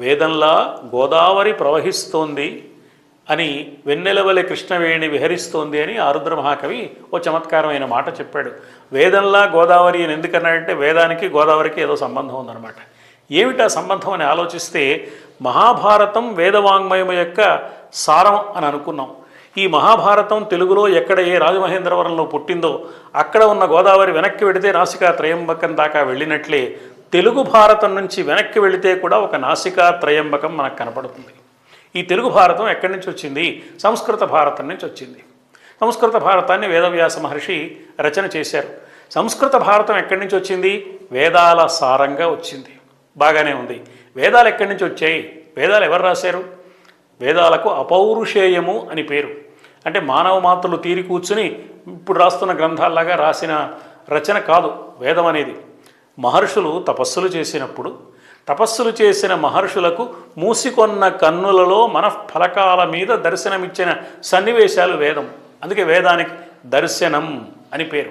వేదంలా గోదావరి ప్రవహిస్తోంది అని వెన్నెలవలె కృష్ణవేణి విహరిస్తోంది అని ఆరుద్ర మహాకవి ఓ చమత్కారమైన మాట చెప్పాడు. వేదంలా గోదావరి అని ఎందుకన్నాడంటే వేదానికి గోదావరికి ఏదో సంబంధం ఉందన్నమాట. ఏమిటా సంబంధం అని ఆలోచిస్తే మహాభారతం వేదవాంగ్మయం యొక్క సారం అని అనుకున్నాం. ఈ మహాభారతం తెలుగులో ఎక్కడ ఏ రాజమహేంద్రవరంలో పుట్టిందో అక్కడ ఉన్న గోదావరి వెనక్కి వెడితే నాసికా త్రయంబకం దాకా వెళ్ళినట్లే తెలుగు భారతం నుంచి వెనక్కి వెళితే కూడా ఒక నాసికా త్రయంబకం మనకు కనపడుతుంది. ఈ తెలుగు భారతం ఎక్కడి నుంచి వచ్చింది? సంస్కృత భారతం నుంచి వచ్చింది. సంస్కృత భారతాన్ని వేదవ్యాస మహర్షి రచన చేశారు. సంస్కృత భారతం ఎక్కడి నుంచి వచ్చింది? వేదాల సారంగా వచ్చింది. బాగానే ఉంది. వేదాలు ఎక్కడి నుంచి వచ్చాయి? వేదాలు ఎవరు రాశారు? వేదాలకు అపౌరుషేయము అని పేరు. అంటే మానవ మాతలు తీరి కూర్చుని ఇప్పుడు రాస్తున్న గ్రంథాల్లాగా రాసిన రచన కాదు వేదం అనేది. మహర్షులు తపస్సులు చేసినప్పుడు తపస్సులు చేసిన మహర్షులకు మూసికొన్న కన్నులలో మనఃఫలకాల మీద దర్శనమిచ్చిన సన్నివేశాలు వేదం. అందుకే వేదానికి దర్శనం అని పేరు.